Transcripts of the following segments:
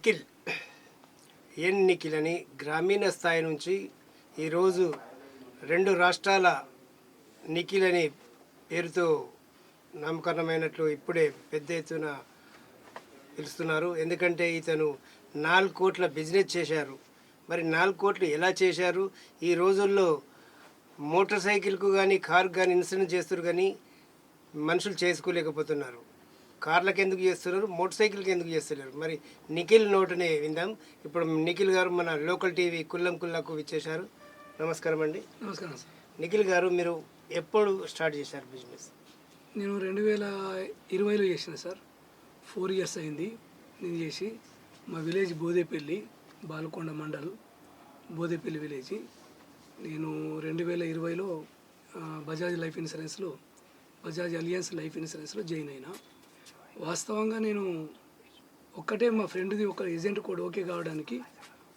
నిఖిల్ ఎన్ నిఖిల్ అని గ్రామీణ స్థాయి నుంచి ఈరోజు రెండు రాష్ట్రాల నిఖిల్ అని పేరుతో నామకరణమైనట్లు ఇప్పుడే పెద్ద ఎత్తున పిలుస్తున్నారు. ఎందుకంటే ఇతను నాలుగు కోట్ల బిజినెస్ చేశారు. మరి నాలుగు కోట్లు ఎలా చేశారు? ఈ రోజుల్లో మోటార్ సైకిల్కు కానీ కారు కానీ ఇన్సూరెన్స్ చేస్తారు కానీ మనుషులు చేసుకోలేకపోతున్నారు. కార్లకు ఎందుకు చేస్తున్నారు? మోటార్ సైకిల్కి ఎందుకు చేస్తున్నారు? మరి నిఖిల్ నోటునే విందాం. ఇప్పుడు నిఖిల్ గారు మన లోకల్ టీవీ కుల్లం కుల్లకు ఇచ్చేశారు నమస్కారం అండి. నమస్కారం సార్. నిఖిల్ గారు మీరు ఎప్పుడు స్టార్ట్ చేశారు బిజినెస్? నేను రెండు వేల ఇరవైలో చేసిన సార్. ఫోర్ ఇయర్స్ అయింది నేను చేసి. మా విలేజ్ బోదేపల్లి బాలకొండ మండల్ బోదేపల్లి విలేజ్. నేను రెండు వేల ఇరవైలో బజాజ్ లైఫ్ ఇన్సూరెన్స్లో బజాజ్ అలియన్స్ లైఫ్ ఇన్సూరెన్స్లో జాయిన్ అయినా. వాస్తవంగా నేను ఒక్కటే మా ఫ్రెండ్ది ఒక ఏజెంట్ కోడ్ ఓకే కావడానికి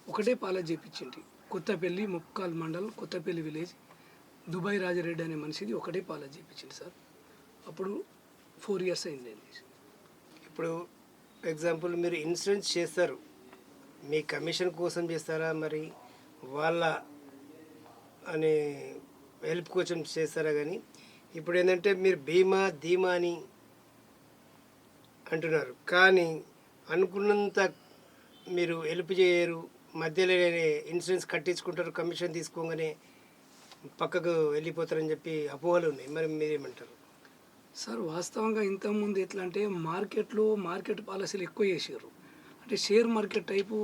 ఒకటే పాల చేయించింది కొత్తపల్లి ముక్కాల్ మండల్ కొత్తపల్లి విలేజ్ దుబాయ్ రాజారెడ్డి అనే మనిషిది ఒకటే పాల చేయించింది సార్. అప్పుడు ఫోర్ ఇయర్స్ అయింది నేను ఇప్పుడు ఎగ్జాంపుల్ మీరు ఇన్సూరెన్స్ చేస్తారు. మీ కమిషన్ కోసం చేస్తారా? మరి వాళ్ళ అనే హెల్ప్ కోసం చేస్తారా? కానీ ఇప్పుడు ఏంటంటే మీరు బీమా ధీమా అని అంటున్నారు. కానీ అనుకున్నంత మీరు హెల్ప్ చేయరు మధ్యలోనే ఇన్సూరెన్స్ కట్టించుకుంటారు కమిషన్ తీసుకోగానే పక్కకు వెళ్ళిపోతారని చెప్పి అపోహలు ఉన్నాయి. మరి మీరేమంటారు? సార్ వాస్తవంగా ఇంతకుముందు ఎట్లా అంటే మార్కెట్లో మార్కెట్ పాలసీలు ఎక్కువ చేసారు అంటే షేర్ మార్కెట్ టైపు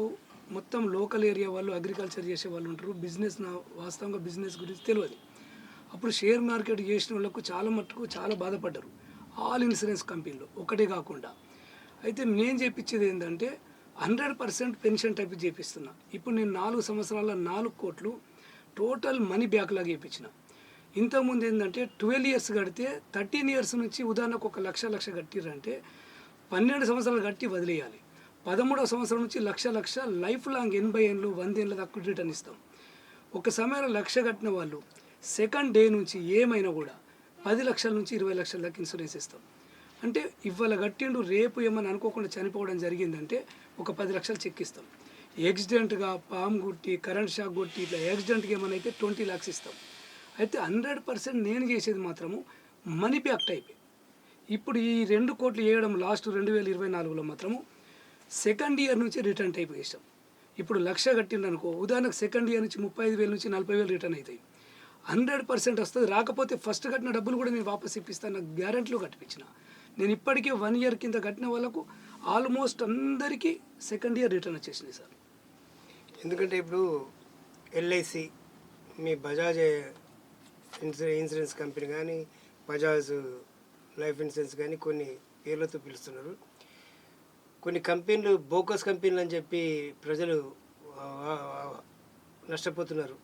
మొత్తం లోకల్ ఏరియా వాళ్ళు అగ్రికల్చర్ చేసే వాళ్ళు ఉంటారు. బిజినెస్ నా వాస్తవంగా బిజినెస్ గురించి తెలియదు. అప్పుడు షేర్ మార్కెట్ చేసిన వాళ్ళకు చాలా మట్టుకు చాలా బాధపడ్డారు. ఆల్ ఇన్సూరెన్స్ కంపెనీలు ఒకటే కాకుండా. అయితే నేను చేపించేది ఏంటంటే హండ్రెడ్ పర్సెంట్ పెన్షన్ టైప్ చేపిస్తున్నా. ఇప్పుడు నేను నాలుగు సంవత్సరాల నాలుగు కోట్లు టోటల్ మనీ బ్యాక్లాగ్ చేయించిన ఇంతకుముందు ఏంటంటే ట్వెల్వ్ ఇయర్స్ కడితే థర్టీన్ ఇయర్స్ నుంచి ఉదాహరణకు ఒక లక్ష లక్ష కట్టిరంటే పన్నెండు సంవత్సరాలు కట్టి వదిలేయాలి. పదమూడవ సంవత్సరం నుంచి లక్ష లక్ష లైఫ్ లాంగ్ ఎనభై ఏళ్ళు వంద ఏళ్ళ దాకా రిటర్న్ ఇస్తాం. ఒక సమయంలో లక్ష కట్టిన వాళ్ళు సెకండ్ డే నుంచి ఏమైనా కూడా పది లక్షల నుంచి ఇరవై లక్షల దాకా ఇన్సూరెన్స్ ఇస్తాం. అంటే ఇవాళ కట్టిండు రేపు ఏమని అనుకోకుండా చనిపోవడం జరిగిందంటే ఒక పది లక్షలు చెక్ ఇస్తాం. యాక్సిడెంట్గా పామ్ కొట్టి కరెంట్ షాక్ కొట్టి ఇట్లా యాక్సిడెంట్గా ఏమైనా అయితే ట్వంటీ ల్యాక్స్ ఇస్తాం. అయితే హండ్రెడ్ పర్సెంట్ నేను చేసేది మాత్రము మనీ బ్యాక్ టైప్ ఇప్పుడు ఈ రెండు కోట్లు వేయడం లాస్ట్ రెండు వేల ఇరవై నాలుగులో మాత్రము సెకండ్ ఇయర్ నుంచి రిటర్న్ టైప్ చేసాం. ఇప్పుడు లక్ష కట్టిండనుకో ఉదాహరణకు సెకండ్ ఇయర్ నుంచి ముప్పై ఐదు వేల నుంచి నలభై వేలు రిటర్న్ అవుతాయి. హండ్రెడ్ పర్సెంట్ వస్తుంది. రాకపోతే ఫస్ట్ కట్టిన డబ్బులు కూడా నేను వాపస్ ఇప్పిస్తాను. నాకు గ్యారెంటీలో కట్టించిన. నేను ఇప్పటికే వన్ ఇయర్ కింద కట్టిన వాళ్ళకు ఆల్మోస్ట్ అందరికీ సెకండ్ ఇయర్ రిటర్న్ వచ్చేసింది సార్. ఎందుకంటే ఇప్పుడు ఎల్ఐసి మీ బజాజ్ ఇన్సూరెన్స్ ఇన్సూరెన్స్ కంపెనీ కానీ బజాజ్ లైఫ్ ఇన్సూరెన్స్ కానీ కొన్ని పేర్లతో పిలుస్తున్నారు. కొన్ని కంపెనీలు బోకస్ కంపెనీలు అని చెప్పి ప్రజలు నష్టపోతున్నారు.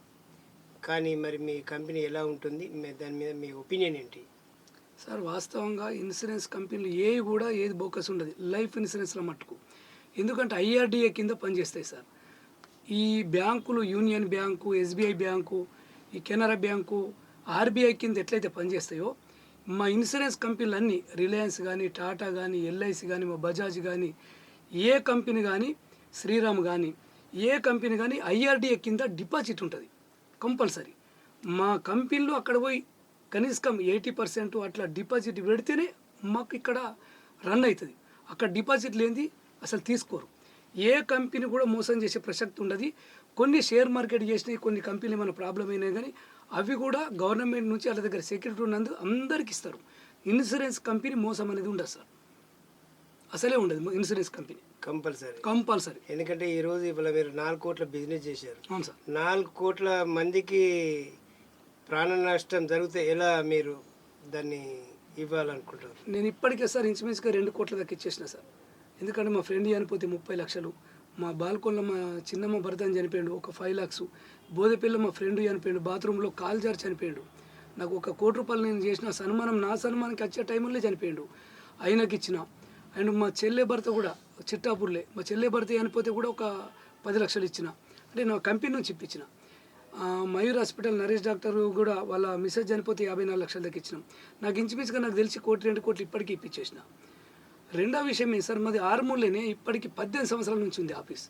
కానీ మరి మీ కంపెనీ ఎలా ఉంటుంది? దాని మీద మీ ఒపీనియన్ ఏంటి? సార్ వాస్తవంగా ఇన్సూరెన్స్ కంపెనీలు ఏవి కూడా ఏది బోకస్ ఉండదు. లైఫ్ ఇన్సూరెన్స్లో మట్టుకు. ఎందుకంటే ఐఆర్డిఏ కింద పనిచేస్తాయి సార్. ఈ బ్యాంకులు యూనియన్ బ్యాంకు ఎస్బీఐ బ్యాంకు ఈ కెనరా బ్యాంకు ఆర్బీఐ కింద ఎట్లయితే పనిచేస్తాయో మా ఇన్సూరెన్స్ కంపెనీలు అన్నీ రిలయన్స్ కానీ టాటా కానీ ఎల్ఐసి కానీ మా బజాజ్ కానీ ఏ కంపెనీ కానీ శ్రీరామ్ కానీ ఏ కంపెనీ కానీ ఐఆర్డిఏ కింద డిపాజిట్ ఉంటుంది. కంపల్సరీ. మా కంపెనీలో అక్కడ పోయి కనీసం ఎయిటీ పర్సెంట్ అట్లా డిపాజిట్ పెడితేనే మాకు ఇక్కడ రన్ అవుతుంది. అక్కడ డిపాజిట్ లేనిది అసలు తీసుకోరు. ఏ కంపెనీ కూడా మోసం చేసే ప్రసక్తి ఉండదు. కొన్ని షేర్ మార్కెట్ చేసినాయి కొన్ని కంపెనీలు ఏమైనా ప్రాబ్లం అయినాయి కానీ అవి కూడా గవర్నమెంట్ నుంచి వాళ్ళ దగ్గర సెక్యూరిటీ ఉన్నందు అందరికి ఇస్తారు. ఇన్సూరెన్స్ కంపెనీ మోసం అనేది ఉండదు సార్. అసలే ఉండదు ఇన్సూరెన్స్ కంపెనీ. కంపల్సరీ. కంపల్సరీ. ఎందుకంటే ఈరోజు ఇవాళ మీరు నాలుగు కోట్ల బిజినెస్ చేశారు. అవును సార్. నాలుగు కోట్ల మందికి ప్రాణ నష్టం జరిగితే ఎలా మీరు దాన్ని ఇవ్వాలనుకుంటారు నేను ఇప్పటికే సార్ ఇంచుమించుగా రెండు కోట్ల దాకా ఇచ్చేసిన సార్. ఎందుకంటే మా ఫ్రెండ్ చనిపోతే ముప్పై లక్షలు మా బాల్కొండలో మా చిన్నమ్మ భర్త అని చనిపోయాడు ఒక ఫైవ్ లాక్స్ బోధపిల్ల మా ఫ్రెండ్ చనిపోయాడు బాత్రూంలో కాల్ జారి చనిపోయాడు. నాకు ఒక కోటి రూపాయలు నేను చేసిన సన్మానం నా సన్మానానికి వచ్చే టైంలో చనిపోయాడు. ఆయనకి ఇచ్చిన. అండ్ మా చెల్లె భర్త కూడా చిట్టాపూర్లే. మా చెల్లె భర్త చనిపోతే కూడా ఒక పది లక్షలు ఇచ్చిన. అంటే నా కంపెనీ నుంచి ఇప్పించిన. మయూర్ హాస్పిటల్ నరేష్ డాక్టర్ కూడా వాళ్ళ మిస్సెస్ చనిపోతే యాభై నాలుగు లక్షల దాకా ఇచ్చినాం. నాకు ఇంచుమించుగా నాకు తెలిసి కోటి రెండు కోట్లు ఇప్పటికీ ఇప్పించేసిన. రెండో విషయం ఏంటి సార్? మాది ఆర్మూర్లోనే ఇప్పటికి పద్దెనిమిది సంవత్సరాల నుంచి ఉంది ఆఫీస్.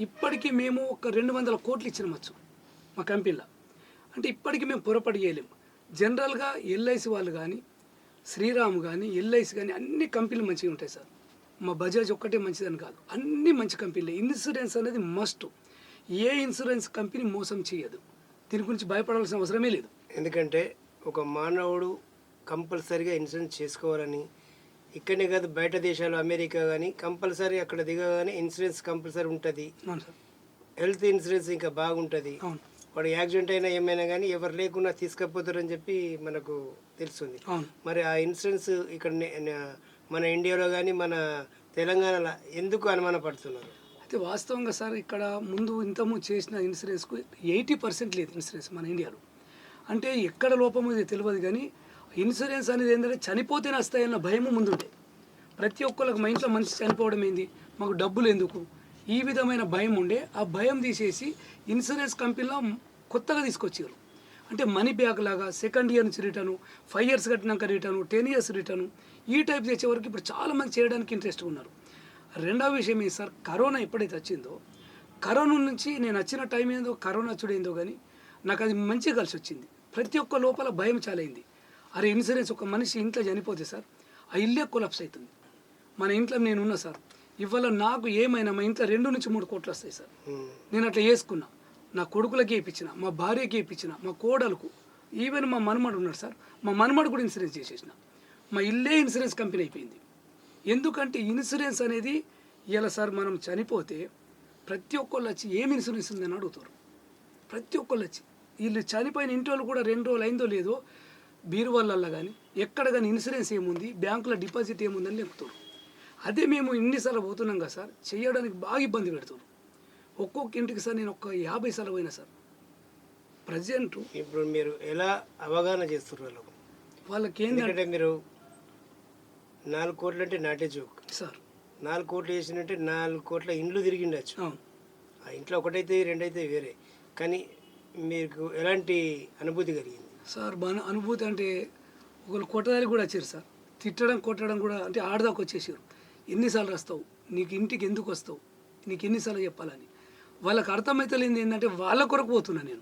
ఇప్పటికీ మేము ఒక రెండు వందల కోట్లు ఇచ్చినవచ్చు మా కంపెనీలో. అంటే ఇప్పటికీ మేము పొరపాటు చేయలేము. జనరల్గా ఎల్ఐసి వాళ్ళు కానీ శ్రీరామ్ కానీ ఎల్ఐసి కానీ అన్ని కంపెనీలు మంచిగా ఉంటాయి సార్. మా బజాజ్ ఒక్కటే మంచిదని కాదు. అన్ని మంచి కంపెనీలే. ఇన్సూరెన్స్ అనేది మస్ట్ ఏ ఇన్సూరెన్స్ కంపెనీ మోసం చేయదు. దీని గురించి భయపడాల్సిన అవసరమే లేదు. ఎందుకంటే ఒక మానవుడు కంపల్సరీగా ఇన్సూరెన్స్ చేసుకోవాలని ఇక్కడనే కాదు బయట దేశాలు అమెరికా కానీ కంపల్సరీ అక్కడ దిగగానే ఇన్సూరెన్స్ కంపల్సరీ ఉంటుంది. అవును సార్. హెల్త్ ఇన్సూరెన్స్ ఇంకా బాగుంటుంది. అవును. వాడు యాక్సిడెంట్ అయినా ఏమైనా కానీ ఎవరు లేకుండా తీసుకపోతారని చెప్పి మనకు తెలుస్తుంది. అవును. మరి ఆ ఇన్సూరెన్స్ ఇక్కడ నే- నే- మన ఇండియాలో కానీ మన తెలంగాణలో ఎందుకు అనుమానపడుతున్నారు? అయితే వాస్తవంగా సార్ ఇక్కడ ముందు ఇంతము చేసిన ఇన్సూరెన్స్కు ఎయిటీ పర్సెంట్ లేదు ఇన్సూరెన్స్ మన ఇండియాలో. అంటే ఎక్కడ లోపం ఇది తెలియదు కానీ ఇన్సూరెన్స్ అనేది ఏంటంటే చనిపోతేనే వస్తాయన్న భయము ముందుండే. ప్రతి ఒక్కరికి మా ఇంట్లో మనిషి చనిపోవడం ఏంది? మాకు డబ్బులు ఎందుకు? ఈ విధమైన భయం ఉండే. ఆ భయం తీసేసి ఇన్సూరెన్స్ కంపెనీలో కొత్తగా తీసుకొచ్చారు అంటే మనీ బ్యాక్ లాగా సెకండ్ ఇయర్ నుంచి రిటర్ను ఫైవ్ ఇయర్స్ కట్టినాక రిటర్ను టెన్ ఇయర్స్ రిటర్ను ఈ టైప్ తెచ్చే వరకు ఇప్పుడు చాలా మంది చేయడానికి ఇంట్రెస్ట్ ఉన్నారు. రెండవ విషయం ఏంటి సార్? కరోనా ఎప్పుడైతే వచ్చిందో కరోనా నుంచి నేను వచ్చిన టైం ఏందో కరోనా చూడేందో కానీ నాకు అది మంచిగా కలిసి వచ్చింది. ప్రతి ఒక్క లోపల భయం చాలా అయింది అరే ఇన్సూరెన్స్ ఒక మనిషి ఇంట్లో చనిపోతే సార్ ఆ ఇల్లే కొలాప్స్ అవుతుంది మన ఇంట్లో నేను ఉన్నా సార్ ఇవాళ నాకు ఏమైనా మా ఇంట్లో రెండు నుంచి మూడు కోట్లు వస్తాయి సార్. నేను అట్లా చేసుకున్నా. నా కొడుకులకి ఇప్పించిన మా భార్యకి ఇప్పించిన మా కోడలకు ఈవెన్ మా మనమడు ఉన్నాడు సార్ మా మనమడు కూడా ఇన్సూరెన్స్ చేసేసిన. మా ఇల్లే ఇన్సూరెన్స్ కంపెనీ అయిపోయింది. ఎందుకంటే ఇన్సూరెన్స్ అనేది ఇలా సార్ మనం చనిపోతే ప్రతి ఒక్కళ్ళు వచ్చి ఏమి ఇన్సూరెన్స్ ఉందని అడుగుతారు. ప్రతి ఒక్కళ్ళు వచ్చి వీళ్ళు చనిపోయిన ఇంటి వాళ్ళు కూడా రెండు రోజులు అయిందో లేదో బీరువాళ్ళల్లో కానీ ఎక్కడ కానీ ఇన్సూరెన్స్ ఏముంది బ్యాంకులో డిపాజిట్ ఏముందని చెప్తారు. అదే మేము ఇన్నిసార్లు పోతున్నాం కదా సార్ చేయడానికి బాగా ఇబ్బంది పెడతారు ఒక్కొక్క ఇంటికి సార్ నేను ఒక యాభై సార్లు పోయినా సార్. ప్రజెంట్ ఇప్పుడు మీరు ఎలా అవగాహన చేస్తున్నారు వాళ్ళకు? వాళ్ళకి ఏంటంటే మీరు నాలుగు కోట్లు అంటే నాటే జోక్ సార్. నాలుగు కోట్లు వేసినట్టే నాలుగు కోట్ల ఇండ్లు తిరిగిండొచ్చు. ఆ ఇంట్లో ఒకటైతే రెండైతే వేరే. కానీ మీకు ఎలాంటి అనుభూతి కలిగింది? సార్ మన అనుభూతి అంటే ఒకళ్ళు కొట్టడానికి కూడా వచ్చారు సార్. తిట్టడం కొట్టడం కూడా అంటే ఆడదాకా వచ్చేసారు. ఎన్నిసార్లు వస్తావు నీకు ఇంటికి ఎందుకు వస్తావు? నీకు ఎన్నిసార్లు చెప్పాలని? వాళ్ళకి అర్థమైతలేదు ఏంటంటే వాళ్ళ కొరకు పోతున్నా నేను.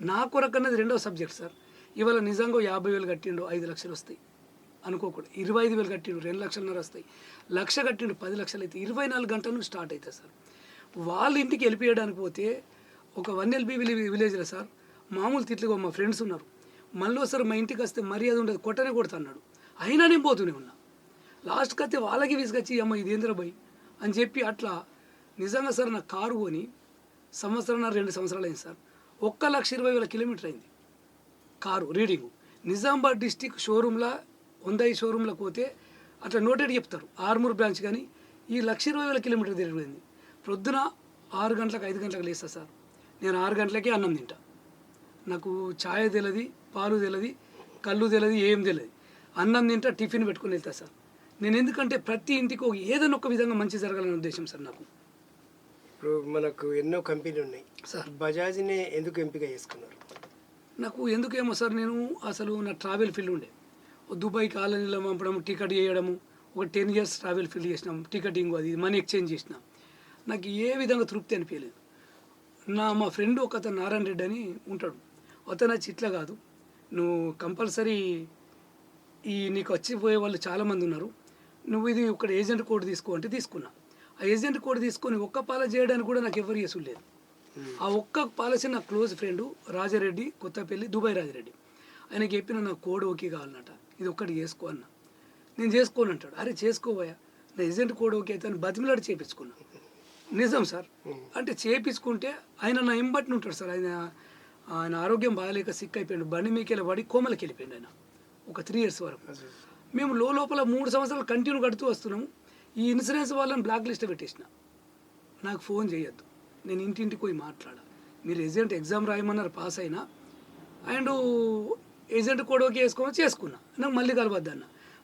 నా కొరకు అన్నది రెండవ సబ్జెక్ట్ సార్. ఇవాళ నిజంగా యాభై వేలు కట్టిండు ఐదు లక్షలు వస్తాయి. అనుకోకూడదు. ఇరవై ఐదు వేలు కట్టిండు రెండు లక్షలన్నర వస్తాయి. లక్ష కట్టిండు పది లక్షలు అయితే ఇరవై నాలుగు గంటల స్టార్ట్ అవుతుంది సార్. వాళ్ళ ఇంటికి వెళ్ళిపోయడానికి పోతే ఒక వన్ ఎల్బీ విలేజ్లో సార్ మామూలు తిట్లుగా మా ఫ్రెండ్స్ ఉన్నారు. మళ్ళీ ఒకసారి మా ఇంటికి వస్తే మర్యాద ఉండదు కొట్టనే కొడతా అన్నాడు. అయినా నేను పోతూనే ఉన్నా. లాస్ట్కి అయితే వాళ్ళకి విసుకొచ్చి అమ్మ ఇది భయ్? అని చెప్పి అట్లా నిజంగా సార్ నా కారు కొని సంవత్సరం రెండు సంవత్సరాలు అయింది సార్. ఒక్క లక్ష ఇరవై వేల కిలోమీటర్ అయింది. Car reading. నిజామాబాద్ డిస్టిక్ షోరూంలో వందై షోరూంలోకి పోతే అట్లా నోటెడ్ చెప్తారు. ఆర్మూర్ బ్రాంచ్ కానీ ఈ లక్ష ఇరవై వేల కిలోమీటర్ తిరిగింది ప్రొద్దున ఆరు గంటలకు ఐదు గంటలకు లేస్తా సార్. నేను ఆరు గంటలకే అన్నం తింటా. నాకు ఛాయ్ తెలియదు పాలు తెలియదు కళ్ళు తెలియదు ఏం తెలియదు అన్నం తింటా టిఫిన్ పెట్టుకుని వెళ్తా సార్. నేను ఎందుకంటే ప్రతి ఇంటికి ఏదైనా ఒక విధంగా మంచి జరగాలనే ఉద్దేశం సార్ నాకు. ఇప్పుడు మనకు ఎన్నో కంపెనీలు ఉన్నాయి. సార్. బజాజ్ని ఎందుకు ఎంపిక చేసుకున్నారు? నాకు ఎందుకేమో సార్ నేను అసలు నా ట్రావెల్ ఫీల్డ్ ఉండే. దుబాయ్ కాలనీలో పంపడం టికెట్ చేయడము ఒక టెన్ ఇయర్స్ ట్రావెల్ ఫీల్డ్ చేసినాం టికెటింగ్ అది మనీ ఎక్స్చేంజ్ చేసినాం. నాకు ఏ విధంగా తృప్తి అనిపించలేదు. నా మా ఫ్రెండ్ ఒక అతను నారాయణ రెడ్డి అని ఉంటాడు. అతను వచ్చి ఇట్లా కాదు. నువ్వు కంపల్సరీ ఈ నీకు వచ్చిపోయే వాళ్ళు చాలామంది ఉన్నారు. నువ్వు ఇది ఇక్కడ ఏజెంట్ కోడ్ తీసుకో అంటే తీసుకున్నా. ఏజెంట్ కోడ్ తీసుకొని ఒక్క పాల చేయడానికి కూడా నాకు ఎవరు చేసుడు లేదు. ఆ ఒక్క పాలసీ నా close friend Rajareddy Kothapalli Dubai Rajareddy. ఆయనకి చెప్పిన నా కోడ్ ఓకే కావాలన్నట. ఇది ఒక్కటి చేసుకో అన్న. నేను చేసుకోను అంటాడు. అరే చేసుకోబోయా నా ఏజెంట్ కోడ్ ఓకే అయితే అని బతిమిలాడి చేపించుకున్నా. నిజం సార్. అంటే చేపించుకుంటే ఆయన నా ఎంబటిని ఉంటాడు సార్. ఆయన ఆయన ఆరోగ్యం బాగాలేక సిక్ అయిపోయాడు. బండి మీకెళ్ళి పడి కోమలకి వెళ్ళిపోయాడు ఆయన. ఒక త్రీ ఇయర్స్ వరకు. మేము లోపల మూడు సంవత్సరాలు కంటిన్యూ కడుతూ వస్తున్నాము. ఈ ఇన్సూరెన్స్ వాళ్ళని బ్లాక్ లిస్ట్ పెట్టేసిన. నాకు ఫోన్ చేయొద్దు. నేను ఇంటింటికి పోయి మాట్లాడా మీరు ఏజెంట్ ఎగ్జామ్ రాయమన్నారు పాస్ అయినా. అండ్ ఏజెంట్ కూడా ఓకే వేసుకోమని చేసుకున్నా నాకు మళ్ళీ కలవద్దన్న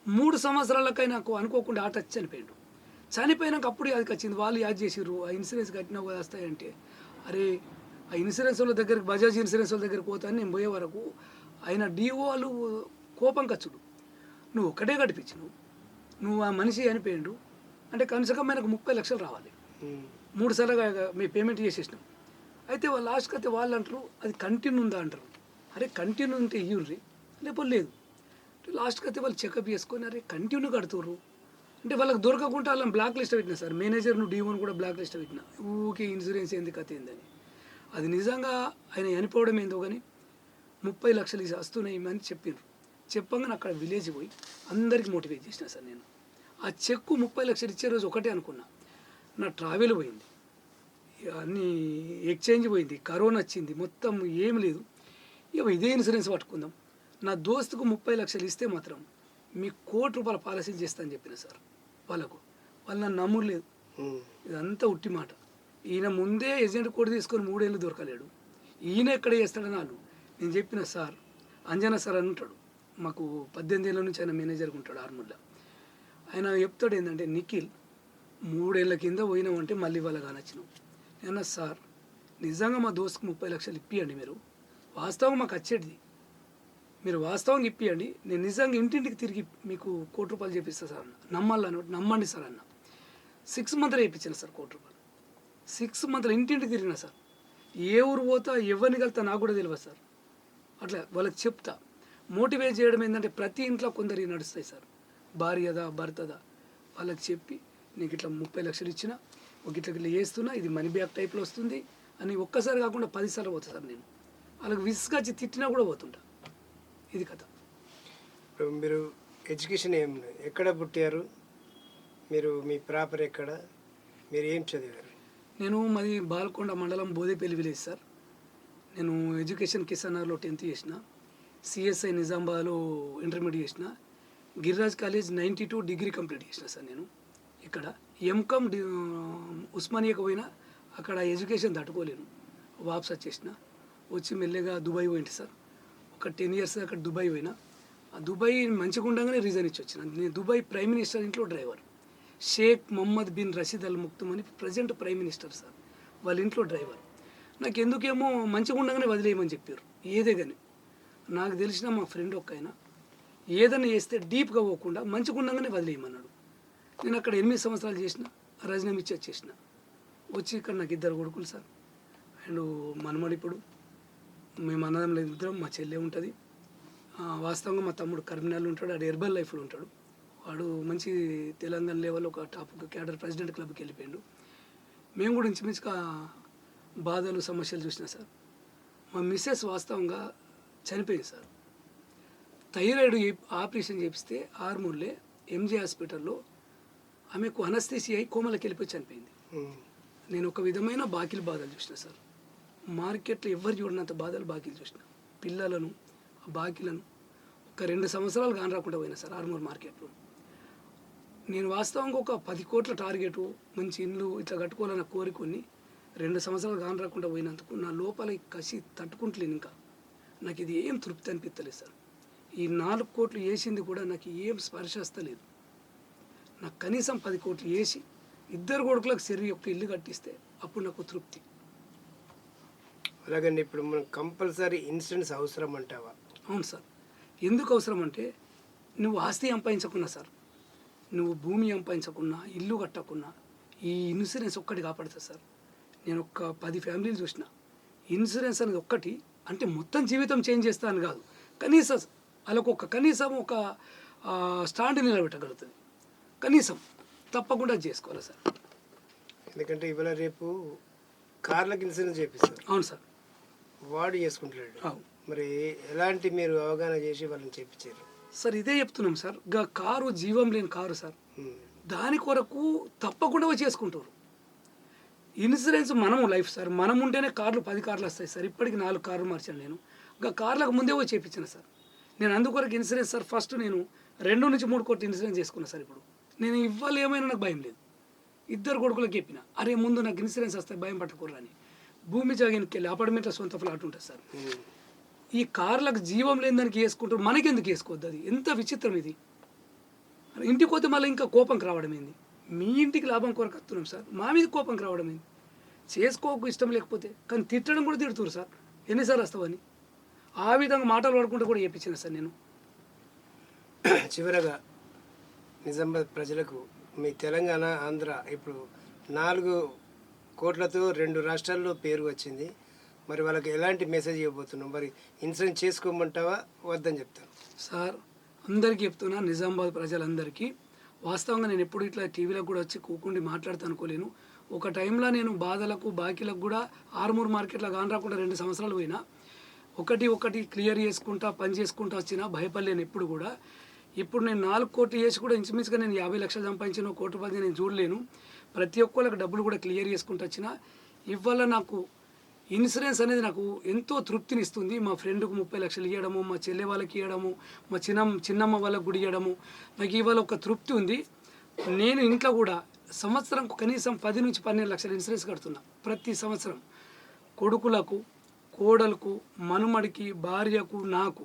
మూడు సంవత్సరాలకై నాకు అనుకోకుండా ఆట చనిపోయాడు. చనిపోయినాక అప్పుడు అది వచ్చింది. వాళ్ళు యాద్ చేసిర్రు ఆ ఇన్సూరెన్స్ కట్టినా వస్తాయంటే అరే ఆ ఇన్సూరెన్స్ వాళ్ళ దగ్గరికి బజాజ్ ఇన్సూరెన్స్ వాళ్ళ దగ్గరికి పోతాను నేను పోయే వరకు ఆయన డిఓ వాళ్ళు కోపం ఖర్చుడు నువ్వు ఒక్కటే కట్టిపించినావు. నువ్వు ఆ మనిషి చనిపోయిండు. అంటే కనీసం మనకు ముప్పై లక్షలు రావాలి. మూడు సార్లుగా మీ పేమెంట్ చేసేసినాం. అయితే వాళ్ళు లాస్ట్కి అయితే వాళ్ళు అంటారు అది కంటిన్యూ ఉందా అంటారు. అరే కంటిన్యూ ఉంటే ఇయ్యుర్రి లేకపోతే లేదు. లాస్ట్కి అయితే వాళ్ళు చెకప్ చేసుకొని అరే కంటిన్యూ కడుతుర్రు. అంటే వాళ్ళకి దొరకకుండా వాళ్ళని బ్లాక్ లిస్ట్ పెట్టినా సార్. మేనేజర్ను డీఓని కూడా బ్లాక్ లిస్ట్ పెట్టినా. ఊకే ఇన్సూరెన్స్ ఏంది కథ ఏందని అది నిజంగా ఆయన చనిపోవడం ఏందో కానీ ముప్పై లక్షలు వస్తున్నాయి అని చెప్పిండ్రు చెప్పంగానే అక్కడ విలేజ్ పోయి అందరికి మోటివేట్ చేసిన సార్ నేను. ఆ చెక్కు ముప్పై లక్షలు ఇచ్చే రోజు ఒకటే అనుకున్నా. నా ట్రావెల్ పోయింది. అన్నీ ఎక్స్చేంజ్ పోయింది. కరోనా వచ్చింది. మొత్తం ఏం లేదు. ఇక ఇదే ఇన్సూరెన్స్ పట్టుకుందాం. నా దోస్తుకు ముప్పై లక్షలు ఇస్తే మాత్రం మీ కోటి రూపాయల పాలసీలు చేస్తా అని చెప్పిన సార్ వాళ్ళకు. వాళ్ళు నన్ను నమ్మలేదు. ఇదంతా ఉట్టి మాట. ఈయన ముందే ఏజెంట్ కోడ్ తీసుకొని మూడేళ్ళు దొరకలేడు. ఈయన ఎక్కడ చేస్తాడని వాళ్ళు నేను చెప్పిన సార్ అంజనా సార్ అని ఉంటాడు. మాకు పద్దెనిమిది ఏళ్ళ నుంచి ఆయన మేనేజర్గా ఉంటాడు ఆర్మూర్లో. ఆయన చెప్తాడు ఏంటంటే నిఖిల్ మూడేళ్ళ కింద పోయినామంటే మళ్ళీ వాళ్ళ కానొచ్చినాం నేను సార్ నిజంగా మా దోస్తుకు ముప్పై లక్షలు ఇప్పియండి మీరు. వాస్తవం మాకు వచ్చేటిది. మీరు వాస్తవంగా ఇప్పియండి. నేను నిజంగా ఇంటింటికి తిరిగి మీకు కోటి రూపాయలు చేపిస్తా సార్ అన్న. నమ్మాలని నమ్మండి సార్ అన్న. సిక్స్ మంత్లో చేయించాను సార్ కోటి రూపాయలు. సిక్స్ మంత్లో ఇంటింటికి తిరిగిన సార్. ఏ ఊరు పోతా ఎవరిని కలుతా నాకు కూడా తెలియదు సార్. అట్లా వాళ్ళకి చెప్తా. మోటివేట్ చేయడం ఏంటంటే ప్రతి ఇంట్లో కొందరు నడుస్తాయి సార్. భార్యదా భర్తదా? వాళ్ళకి చెప్పి నీకు ఇట్లా ముప్పై లక్షలు ఇచ్చిన ఒక ఇట్లా ఇట్లా చేస్తున్నా ఇది మనీ బ్యాక్ టైప్లో వస్తుంది అని ఒక్కసారి కాకుండా పదిసార్లు పోతా సార్ నేను. వాళ్ళకి విసుగచ్చి తిట్టినా కూడా పోతుంటా. ఇది కథ. ఇప్పుడు మీరు ఎడ్యుకేషన్ ఏం ఎక్కడ పుట్టారు? మీరు మీ ప్రాపర్ ఎక్కడ? మీరు ఏం చదివారు? నేను మాది బాల్కొండ మండలం బోదేపల్లి విలేజ్ సార్. నేను ఎడ్యుకేషన్ కిసాన్ నగర్లో టెన్త్ చేసిన. సిఎస్ఐ నిజామాబాద్లో ఇంటర్మీడియట్ చేసిన. Giriraj college ninety two degree complete చేసిన సార్ నేను. ఇక్కడ ఎంకామ్ డి ఉస్మానియాకు పోయినా అక్కడ ఎడ్యుకేషన్ తట్టుకోలేను వాప్స్ వచ్చేసిన. వచ్చి మెల్లగా దుబాయ్ పోయింటి సార్. ఒక టెన్ ఇయర్స్ అక్కడ దుబాయ్ పోయినా. ఆ దుబాయ్ మంచిగా ఉండగానే రీజన్ ఇచ్చి వచ్చిన. నేను దుబాయ్ ప్రైమ్ మినిస్టర్ ఇంట్లో driver. Sheikh Mohammed bin Rashid Al Maktoum అని ప్రజెంట్ ప్రైమ్ మినిస్టర్ సార్. వాళ్ళ ఇంట్లో డ్రైవర్. నాకు ఎందుకేమో మంచిగా ఉండగానే వదిలేయమని చెప్పారు. ఏదే కానీ నాకు తెలిసిన మా ఫ్రెండ్ ఒక ఆయన ఏదైనా చేస్తే డీప్గా పోకుండా మంచిగా ఉండగానే వదిలేయమన్నాడు. నేను అక్కడ ఎనిమిది సంవత్సరాలు చేసిన రజనం ఇచ్చి వచ్చేసిన వచ్చి ఇక్కడ నాకు ఇద్దరు కొడుకులు సార్. అండ్ మనమడు ఇప్పుడు మేము అన్నదం లేదు ఇద్దరం మా చెల్లె ఉంటుంది. వాస్తవంగా మా తమ్ముడు కరీంనగర్లో ఉంటాడు ఆడు ఎర్బల్ లైఫ్లో ఉంటాడు. వాడు మంచి తెలంగాణ లెవెల్ ఒక టాప్ క్యాడర్ ప్రెసిడెంట్ క్లబ్కి వెళ్ళిపోయాడు. మేము కూడా ఇంచుమించుగా బాధలు సమస్యలు చూసినా సార్. మా మిస్సెస్ వాస్తవంగా చనిపోయింది సార్. థైరాయిడ్ ఆపరేషన్ చేపిస్తే ఆర్మూర్లే ఎంజే హాస్పిటల్లో ఆమెకు అనస్థిసి అయి కోమలకి వెళ్ళిపోయి చనిపోయింది. నేను ఒక విధమైన బాకీలు బాధలు చూసిన సార్. మార్కెట్లో ఎవరు చూడనంత బాధలు బాకీలు చూసిన. పిల్లలను ఆ బాకీలను ఒక రెండు సంవత్సరాలు కాని రాకుండా పోయినా సార్ ఆర్మూర్ మార్కెట్లో. నేను వాస్తవంగా ఒక పది కోట్ల టార్గెట్ మంచి ఇండ్లు ఇట్లా కట్టుకోవాలన్న కోరికొని రెండు సంవత్సరాలు కాని రాకుండా పోయినందుకు నా లోపల కసి తట్టుకుంటలేను ఇంకా. నాకు ఇది ఏం తృప్తి అనిపించలేదు సార్. ఈ నాలుగు కోట్లు వేసింది కూడా నాకు ఏం స్పర్శస్తలేదు నాకు కనీసం పది కోట్లు వేసి ఇద్దరు కొడుకులకు సరి యొక్క ఇల్లు కట్టిస్తే అప్పుడు నాకు తృప్తి. అలాగండి ఇప్పుడు మనం కంపల్సరీ ఇన్సూరెన్స్ అవసరం అంటావా? అవును సార్. ఎందుకు అవసరం అంటే నువ్వు ఆస్తి సంపాదించకున్నా సార్ నువ్వు భూమి సంపాదించకున్నా ఇల్లు కట్టకున్నా ఈ ఇన్సూరెన్స్ ఒక్కటి కాపాడుతుంది సార్. నేను ఒక పది ఫ్యామిలీలు చూసిన ఇన్సూరెన్స్ అనేది ఒక్కటి అంటే మొత్తం జీవితం చేంజ్ చేస్తా అని కాదు. కనీసం వాళ్ళకు ఒక కనీసం ఒక స్టాండ్ నిలబెట్టగలుగుతుంది. కనీసం. తప్పకుండా చేసుకోవాలి సార్. ఎందుకంటే ఇవాళ రేపు కార్లకు ఇన్సూరెన్స్ చేపిస్తారు. అవును సార్. వాడు చేసుకుంటాడు అవును. మరి ఎలాంటి మీరు అవగాహన చేసి వాళ్ళని చేపించారు? సార్ ఇదే చెప్తున్నాం సార్. గా కారు జీవం లేని కారు సార్. దాని కొరకు తప్పకుండా చేసుకుంటారు. ఇన్సూరెన్స్ మనము లైఫ్ సార్. మనం ఉంటేనే కార్లు పది కార్లు వస్తాయి సార్. ఇప్పటికి నాలుగు కార్లు మార్చాను నేను. ఇంకా కార్లకు ముందే వచ్చి చేయించిన సార్. నేను అందుకొరకు ఇన్సూరెన్స్ సార్ ఫస్ట్ నేను రెండు నుంచి మూడు కోట్లు ఇన్సూరెన్స్ చేసుకున్నా సార్ ఇప్పుడు. నేను ఇవ్వాలి ఏమైనా నాకు భయం లేదు. ఇద్దరు కొడుకులకు చెప్పిన అరే ముందు నాకు ఇన్సూరెన్స్ వస్తే భయం పట్టకూడదు అని. భూమి జాగినికి వెళ్ళి అపార్ట్మెంట్లో సొంత ఫ్లాట్ ఉంటుంది సార్. ఉమ్. ఈ కార్లకు జీవం లేని దానికి వేసుకుంటారు మనకెందుకు వేసుకోవద్దు అది? ఎంత విచిత్రం ఇది. ఇంటికి పోతే మళ్ళీ ఇంకా కోపంకి రావడం ఏంది? మీ ఇంటికి లాభం కొరకు వస్తున్నాం సార్. మా మీద కోపంకి రావడం ఏంది? చేసుకోకు ఇష్టం లేకపోతే. కానీ తిట్టడం కూడా తిడుతురు సార్. ఎన్నిసార్లు వస్తావని ఆ విధంగా మాటలు పడుకుంటూ కూడా చెప్పించిన సార్ నేను. చివరగా నిజామాబాద్ ప్రజలకు మీ తెలంగాణ ఆంధ్ర ఇప్పుడు నాలుగు కోట్లతో రెండు రాష్ట్రాల్లో పేరు వచ్చింది. మరి వాళ్ళకి ఎలాంటి మెసేజ్ ఇవ్వబోతున్నాం? మరి ఇన్సూరెన్స్ చేసుకోమంటావా? వద్దని చెప్తాను. సార్ అందరికీ చెప్తున్నా నిజామాబాద్ ప్రజలందరికీ. వాస్తవంగా నేను ఎప్పుడు ఇట్లా టీవీలో కూడా వచ్చి కూకుండి మాట్లాడుతూ అనుకోలేను. ఒక టైంలో నేను బాధలకు బాకీలకు కూడా ఆరుమూరు మార్కెట్లో కాని రాకుండా రెండు సంవత్సరాలు పోయినా. ఒకటి ఒకటి క్లియర్ చేసుకుంటా పని చేసుకుంటా వచ్చినా భయపడలేను ఎప్పుడు కూడా. ఇప్పుడు నేను నాలుగు కోట్లు చేసి కూడా ఇంచుమించుగా నేను యాభై లక్షలు సంపాదించిన ఒక కోటి నేను చూడలేను. ప్రతి ఒక్కళ్ళకి డబ్బులు కూడా క్లియర్ చేసుకుంటూ వచ్చిన ఇవాళ నాకు ఇన్సూరెన్స్ అనేది నాకు ఎంతో తృప్తిని ఇస్తుంది. మా ఫ్రెండ్కు ముప్పై లక్షలు ఇవ్వడము మా చెల్లె వాళ్ళకి ఇవ్వడము మా చిన్న చిన్నమ్మ వాళ్ళకి గుడి ఇవ్వడము నాకు ఇవాళ ఒక తృప్తి ఉంది. నేను ఇంట్లో కూడా సంవత్సరం కనీసం పది నుంచి పన్నెండు లక్షల ఇన్సూరెన్స్ కడుతున్నా ప్రతి సంవత్సరం. కొడుకులకు కోడలకు మనుమడికి భార్యకు నాకు.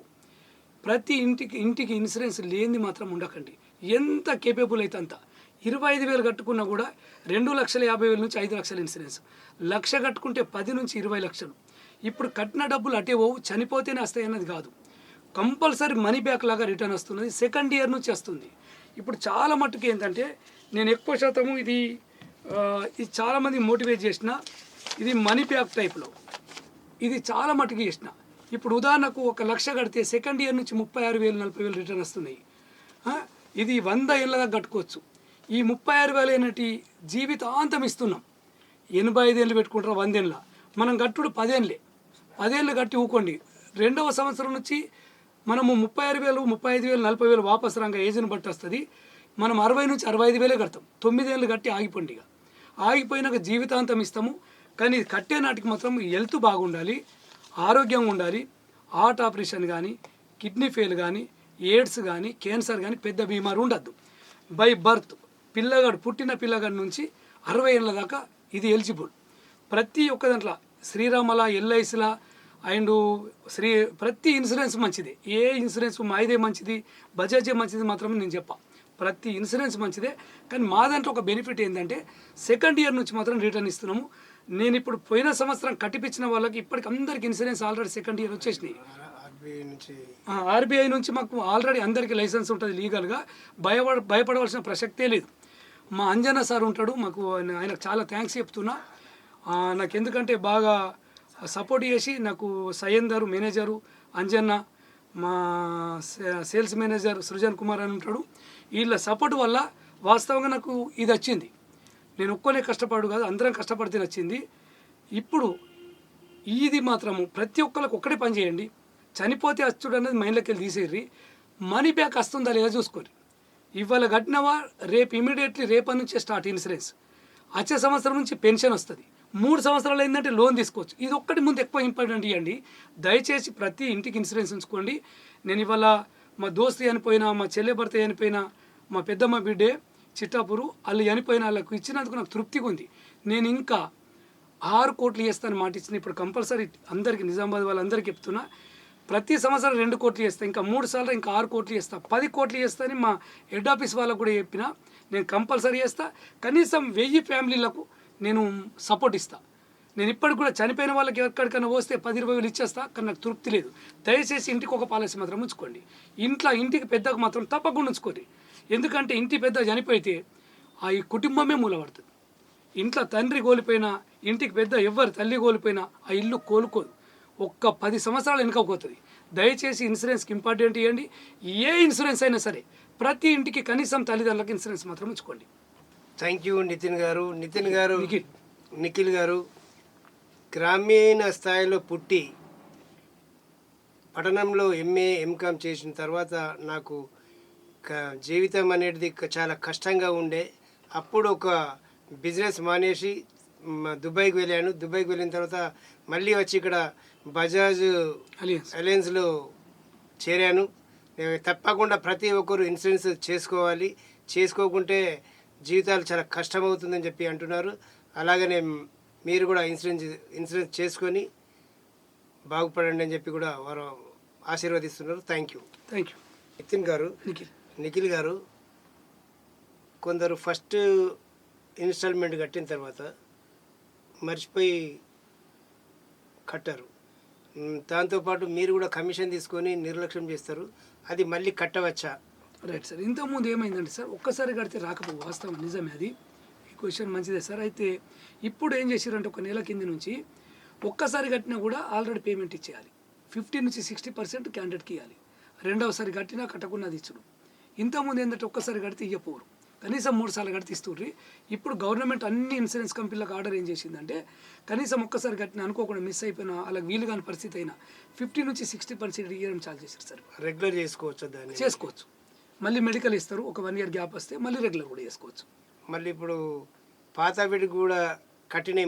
ప్రతి ఇంటికి ఇంటికి ఇన్సూరెన్స్ లేనిది మాత్రం ఉండకండి. ఎంత కేపబుల్ అయితే అంత. ఇరవై ఐదు వేలు కట్టుకున్నా కూడా రెండు లక్షల యాభై వేల నుంచి ఐదు లక్షల ఇన్సూరెన్స్. లక్ష కట్టుకుంటే పది నుంచి ఇరవై లక్షలు. ఇప్పుడు కట్టిన డబ్బులు అటే పోవు చనిపోతేనే వస్తాయి అన్నది కాదు. కంపల్సరీ మనీ బ్యాక్ లాగా రిటర్న్ వస్తున్నది సెకండ్ ఇయర్ నుంచి వస్తుంది. ఇప్పుడు చాలా మట్టుకు ఏంటంటే నేను ఎక్కువ శాతము ఇది ఇది చాలామంది మోటివేట్ చేసిన ఇది మనీ బ్యాక్ టైప్లో. ఇది చాలా మటుకు చేసిన. ఇప్పుడు ఉదాహరణకు ఒక లక్ష కడితే సెకండ్ ఇయర్ నుంచి ముప్పై ఆరు వేలు నలభై వేలు రిటర్న్ వస్తున్నాయి. ఇది వంద ఏళ్ళ కట్టుకోవచ్చు. ఈ ముప్పై ఆరు వేలు అనేటి జీవితాంతం ఇస్తున్నాం. ఎనభై ఐదేళ్ళు పెట్టుకుంటారు వందేళ్ళ మనం కట్టుడు పదేళ్ళే పదేళ్ళు కట్టి ఊకోండి. రెండవ సంవత్సరం నుంచి మనము ముప్పై ఆరు వేలు ముప్పై ఐదు వేలు నలభై వేలు వాపస్ రాగా ఏజ్ని బట్టి వస్తుంది. మనం అరవై నుంచి అరవై ఐదు వేలే కడతాం. తొమ్మిదేళ్ళు కట్టి ఆగిపోండి ఇక. ఆగిపోయినాక జీవితాంతం ఇస్తాము. కానీ ఇది కట్టే నాటికి మాత్రం హెల్త్ బాగుండాలి ఆరోగ్యంగా ఉండాలి. హార్ట్ ఆపరేషన్ కానీ కిడ్నీ ఫెయిల్ కానీ ఎయిడ్స్ కానీ క్యాన్సర్ కానీ పెద్ద బీమారు ఉండద్దు. బై బర్త్ పిల్లగాడు పుట్టిన పిల్లగాడి నుంచి అరవై ఏళ్ళ దాకా ఇది ఎలిజిబుల్. ప్రతి ఒక్క దాంట్లో శ్రీరామల ఎల్ఐసిలా అండ్ శ్రీ ప్రతి ఇన్సూరెన్స్ మంచిదే. ఏ ఇన్సూరెన్స్ మాయిదే మంచిది బజాజే మంచిది మాత్రమే నేను చెప్పా. ప్రతి ఇన్సూరెన్స్ మంచిదే. కానీ మా దాంట్లో ఒక బెనిఫిట్ ఏంటంటే సెకండ్ ఇయర్ నుంచి మాత్రం రిటర్న్ ఇస్తున్నాము. నేను ఇప్పుడు పోయిన సంవత్సరం కట్టిపించిన వాళ్ళకి ఇప్పటికి అందరికి ఇన్సూరెన్స్ ఆల్రెడీ సెకండ్ ఇయర్ వచ్చేసినాయి. ఆర్బీఐ నుంచి ఆర్బీఐ నుంచి మాకు ఆల్రెడీ అందరికీ లైసెన్స్ ఉంటుంది లీగల్గా. భయపడ భయపడవలసిన ప్రసక్తే లేదు. మా అంజన సార్ ఉంటాడు మాకు ఆయన- ఆయనకు చాలా థ్యాంక్స్ చెప్తున్నా. నాకు ఎందుకంటే బాగా సపోర్ట్ చేసి నాకు సయ్యందరు మేనేజరు అంజన్న మా సేల్స్ మేనేజర్ సృజన్ కుమార్ అని ఉంటాడు. వీళ్ళ సపోర్ట్ వల్ల వాస్తవంగా నాకు ఇది వచ్చింది. నేను ఒక్కనే కష్టపడు కాదు అందరం కష్టపడితే నచ్చింది. ఇప్పుడు ఇది మాత్రము ప్రతి ఒక్కరికి ఒక్కడే పని చేయండి. చనిపోతే అచ్చుడు అనేది మైండ్లోకి వెళ్ళి తీసేరి మనీ బ్యాక్ వస్తుందా లేదా చూసుకోండి. ఇవాళ కట్టినవా రేపు ఇమీడియట్లీ రేపటి నుంచే స్టార్ట్ ఇన్సూరెన్స్. వచ్చే సంవత్సరం నుంచి పెన్షన్ వస్తుంది. మూడు సంవత్సరాలు అయిందంటే లోన్ తీసుకోవచ్చు. ఇది ఒక్కటి ముందు ఎక్కువ ఇంపార్టెంట్ ఇవ్వండి. దయచేసి ప్రతి ఇంటికి ఇన్సూరెన్స్ ఉంచుకోండి. నేను ఇవాళ మా దోస్తు చనిపోయినా మా చెల్లె భర్త చనిపోయినా మా పెద్దమ్మ బిడ్డే చిట్టాపురు వాళ్ళు చనిపోయిన వాళ్ళకు ఇచ్చినందుకు నాకు తృప్తిగా ఉంది. నేను ఇంకా ఆరు కోట్లు చేస్తాను మాట ఇచ్చిన ఇప్పుడు కంపల్సరీ అందరికీ నిజామాబాద్ వాళ్ళందరికీ చెప్తున్నా. ప్రతి సంవత్సరం రెండు కోట్లు చేస్తా. ఇంకా మూడు సార్లు ఇంకా ఆరు కోట్లు చేస్తా. పది కోట్లు చేస్తాని మా హెడ్ ఆఫీస్ వాళ్ళకు కూడా చెప్పిన. నేను కంపల్సరీ చేస్తా. కనీసం వెయ్యి ఫ్యామిలీలకు నేను సపోర్ట్ ఇస్తా. నేను ఇప్పటికి కూడా చనిపోయిన వాళ్ళకి ఎక్కడికైనా వస్తే పది ఇరవై వేలు ఇచ్చేస్తా. కానీ నాకు తృప్తి లేదు. దయచేసి ఇంటికి ఒక పాలసీ మాత్రం ఉంచుకోండి. ఇంట్లో ఇంటికి పెద్దకు మాత్రం తప్పకుండా ఉంచుకోండి. ఎందుకంటే ఇంటి పెద్ద చనిపోతే ఆ ఈ కుటుంబమే మూలపడుతుంది. ఇంట్లో తండ్రి కోల్పోయినా ఇంటికి పెద్ద ఎవ్వరు తల్లి కోల్పోయినా ఆ ఇల్లు కోలుకోదు. ఒక్క పది సంవత్సరాలు వెనుకపోతుంది దయచేసి ఇన్సూరెన్స్కి ఇంపార్టెంట్ ఇవ్వండి. ఏ ఇన్సూరెన్స్ అయినా సరే ప్రతి ఇంటికి కనీసం తల్లిదండ్రులకు ఇన్సూరెన్స్ మాత్రం ఉంచుకోండి. థ్యాంక్ యూ నితిన్ గారు. నితిన్ గారు నిఖిల్. నిఖిల్ గారు గ్రామీణ స్థాయిలో పుట్టి పట్టణంలో ఎంఏ ఎంకామ్ చేసిన తర్వాత నాకు జీవితం అనేది చాలా కష్టంగా ఉండే. అప్పుడు ఒక బిజినెస్ మానేసి దుబాయ్కి వెళ్ళాను. దుబాయ్కి వెళ్ళిన తర్వాత మళ్ళీ వచ్చి ఇక్కడ బజాజ్ అలియన్స్ అలయన్స్లో చేరాను. నేను తప్పకుండా ప్రతి ఒక్కరు ఇన్సూరెన్స్ చేసుకోవాలి. చేసుకోకుంటే జీవితాలు చాలా కష్టమవుతుందని చెప్పి అంటున్నారు. అలాగనే మీరు కూడా ఇన్సూరెన్స్ ఇన్సూరెన్స్ చేసుకొని బాగుపడండి అని చెప్పి కూడా వారు ఆశీర్వదిస్తున్నారు. Thank you. Thank you Nitin garu Nikhil Nikhil గారు కొందరు ఫస్ట్ ఇన్స్టాల్మెంట్ కట్టిన తర్వాత మర్చిపోయి కట్టారు. దాంతోపాటు మీరు కూడా కమిషన్ తీసుకొని నిర్లక్ష్యం చేస్తారు. అది మళ్ళీ కట్టవచ్చా? Right sir. ఇంతకుముందు ఏమైందంటే సార్ ఒక్కసారి కడితే రాకపోవు వాస్తవం నిజమే అది. ఈ క్వశ్చన్ మంచిదే సార్. అయితే ఇప్పుడు ఏం చేశారంటే ఒక నెల కింద నుంచి ఒక్కసారి కట్టినా కూడా ఆల్రెడీ పేమెంట్ ఇచ్చేయాలి. ఫిఫ్టీ నుంచి సిక్స్టీ పర్సెంట్ క్యాండిడేట్కి ఇవ్వాలి రెండవసారి కట్టినా కట్టకున్నది ఇచ్చుడు. ఇంతకుముందు ఏంటంటే ఒక్కసారి కడితే ఇవ్వపోరు కనీసం మూడు సార్లు కడితే ఇస్తుండ్రి ఇప్పుడు గవర్నమెంట్ అన్ని ఇన్సూరెన్స్ కంపెనీలకు ఆర్డర్ ఏం చేసిందంటే కనీసం ఒక్కసారి కట్టిన అనుకోకుండా మిస్ అయిపోయినా అలాగ వీలు కాని పరిస్థితి అయినా ఫిఫ్టీ నుంచి సిక్స్టీ పర్సెంట్ ఇవ్వడం చాలు చేశారు సార్. రెగ్యులర్ చేసుకోవచ్చు దాన్ని? చేసుకోవచ్చు. మళ్ళీ మెడికల్ ఇస్తారు ఒక వన్ ఇయర్ గ్యాప్ వస్తే మళ్ళీ రెగ్యులర్ కూడా చేసుకోవచ్చు. మళ్ళీ ఇప్పుడు పాత వీడికి కూడా కఠిన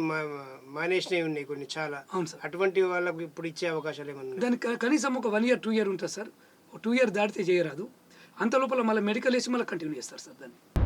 మానేసినవి ఉన్నాయి కొన్ని చాలా. అవును సార్. అటువంటి వాళ్ళకు ఇప్పుడు ఇచ్చే అవకాశాలు ఏమన్నా? దానికి కనీసం ఒక వన్ ఇయర్ టూ ఇయర్ ఉంటుంది సార్. టూ ఇయర్ దాటితే చేయరాదు. అంత లోపల మళ్ళీ మెడికల్ వేసి మళ్ళీ కంటిన్యూ చేస్తారు సార్ దాన్ని.